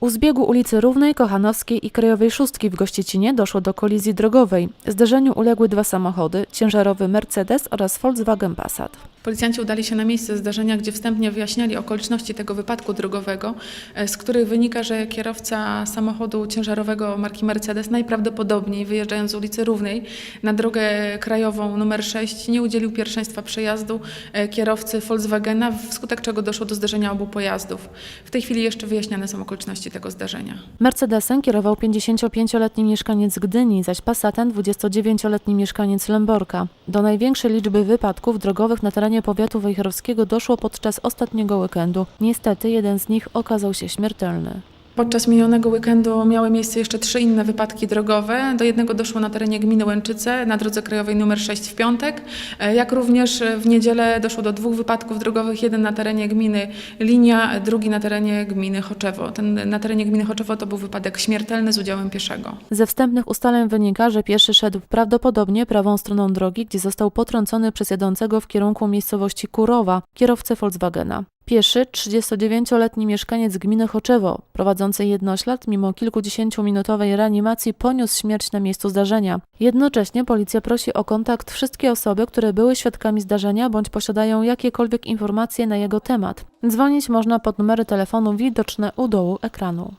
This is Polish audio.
U zbiegu ulicy Równej, Kochanowskiej i Krajowej Szóstki w Gościecinie doszło do kolizji drogowej. Zdarzeniu uległy dwa samochody, ciężarowy Mercedes oraz Volkswagen Passat. Policjanci udali się na miejsce zdarzenia, gdzie wstępnie wyjaśniali okoliczności tego wypadku drogowego, e, z których wynika, że kierowca samochodu ciężarowego marki Mercedes najprawdopodobniej wyjeżdżając z ulicy Równej na drogę krajową numer 6 nie udzielił pierwszeństwa przejazdu e, kierowcy Volkswagena, wskutek czego doszło do zderzenia obu pojazdów. W tej chwili jeszcze wyjaśniane są okoliczności tego zdarzenia. Mercedesem kierował 55-letni mieszkaniec Gdyni, zaś Passatem 29-letni mieszkaniec Lęborka. Do największej liczby wypadków drogowych na terenie powiatu wejherowskiego doszło podczas ostatniego weekendu. Niestety jeden z nich okazał się śmiertelny. Podczas minionego weekendu miały miejsce jeszcze trzy inne wypadki drogowe. Do jednego doszło na terenie gminy Łęczyce na drodze krajowej nr 6 w piątek, e, jak również w niedzielę doszło do dwóch wypadków drogowych, jeden na terenie gminy Linia, drugi na terenie gminy Choczewo. Ten na terenie gminy Choczewo to był wypadek śmiertelny z udziałem pieszego. Ze wstępnych ustaleń wynika, że pieszy szedł prawdopodobnie prawą stroną drogi, gdzie został potrącony przez jadącego w kierunku miejscowości Kurowa, kierowcę Volkswagena. Pieszy, 39-letni mieszkaniec gminy Choczewo, prowadzący jednoślad, mimo kilkudziesięciominutowej reanimacji poniósł śmierć na miejscu zdarzenia. Jednocześnie policja prosi o kontakt wszystkie osoby, które były świadkami zdarzenia bądź posiadają jakiekolwiek informacje na jego temat. Dzwonić można pod numery telefonu widoczne u dołu ekranu.